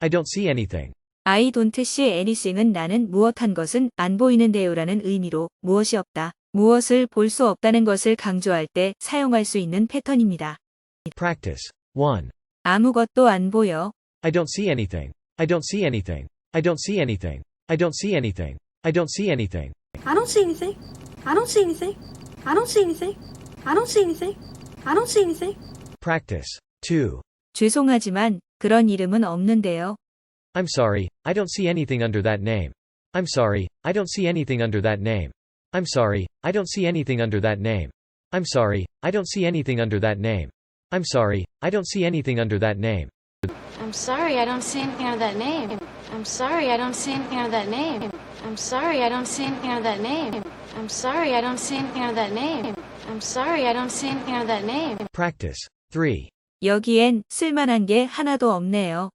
I don't see anything. I don't see anything은 나는 무엇한 것은 안 보이는데요라는 의미로 무엇이 없다. 무엇을 볼 수 없다는 것을 강조할 때 사용할 수 있는 패턴입니다. Practice. 1. 아무것도 안 보여. I don't see anything. I don't see anything. I don't see anything. I don't see anything. I don't see anything. I don't see anything. I don't see anything. I don't see anything. I don't see anything. I don't see anything. Practice. 2. 죄송하지만 그런 이름은 없는데요. I'm sorry, I don't see anything under that name. I'm sorry, I don't see anything under that name. I'm sorry, I don't see anything under that name. I'm sorry, I don't see anything under that name. I'm sorry, I don't see anything under that name. I'm sorry, I don't see anything under that name. I'm sorry, I don't see anything under that name. I'm sorry, I don't see anything under that name. I'm sorry, I don't see anything under that name. I'm sorry, I don't see anything under that name. Practice. 3. 여기엔 쓸만한 게 하나도 없네요.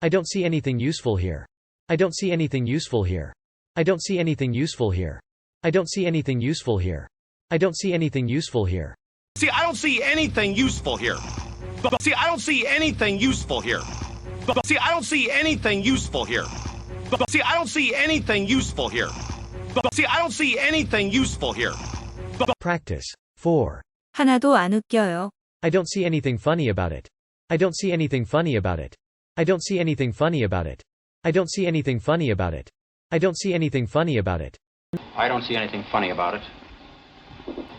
I don't see anything useful here. I don't see anything useful here. I don't see anything useful here. I don't see anything useful here. I don't see anything useful here. See, I don't see anything useful here. See, I don't see anything useful here. See, I don't see anything useful here. See, I don't see anything useful here. See, I don't see anything useful here. Practice. 4. 하나도 안 웃겨요. I don't see anything funny about it. I don't see anything funny about it. I don't see anything funny about it. I don't see anything funny about it. I don't see anything funny about it. I don't see anything funny about it.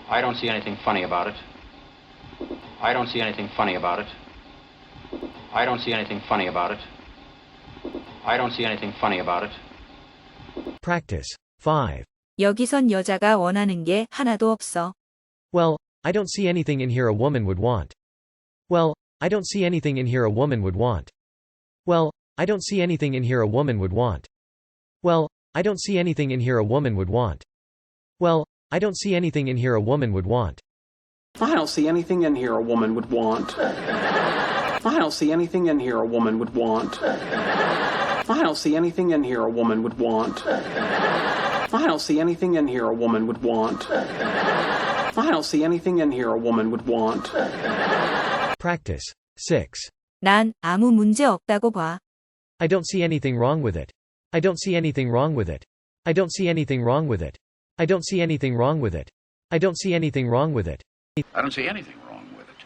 I don't see anything funny about it. I don't see anything funny about it. I don't see anything funny about it. I don't see anything funny about it. Practice. 5. 여기선 여자가 원하는 게 하나도 없어. Well, I don't see anything in here a woman would want. Well, I don't see anything in here a woman would want. Well, I don't see anything in here a woman would want. Well, I don't see anything in here a woman would want. Well, I don't see anything in here a woman would want. I don't see anything in here a woman would want. I don't see anything in here a woman would want. I don't see anything in here a woman would want. I don't see anything in here a woman would want. I don't see anything in here a woman would want. Practice. 6. 난 아무 문제 없다고 봐. I don't see anything wrong with it. I don't see anything wrong with it. I don't see anything wrong with it. I don't see anything wrong with it. I don't see anything wrong with it. I don't see anything wrong with it.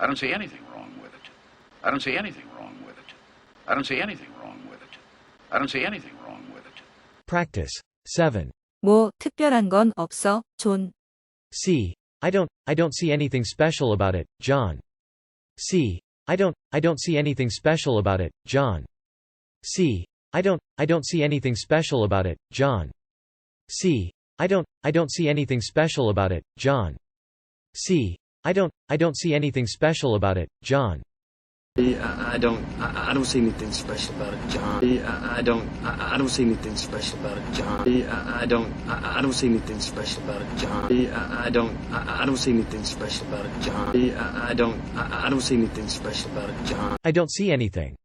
I don't see anything wrong with it. I don't see anything wrong with it. I don't see anything wrong with it. I don't see anything wrong with it. Practice. 7. 뭐 특별한 건 없어, 존. C. I don't, I don't see anything special about it, John. C. I don't, I don't see anything special about it, John. C. I don't, I don't see anything special about it, John. C. I don't, I don't see anything special about it, John. C. I don't, I don't see anything special about it, John. I don't. I don't see anything special about it, John. I I don't. I don't see anything special about it, John. I don't. I don't see anything special about it, John. I don't. I don't see anything special about it, John. I don't. I I don't see anything special about it, John. I don't see anything.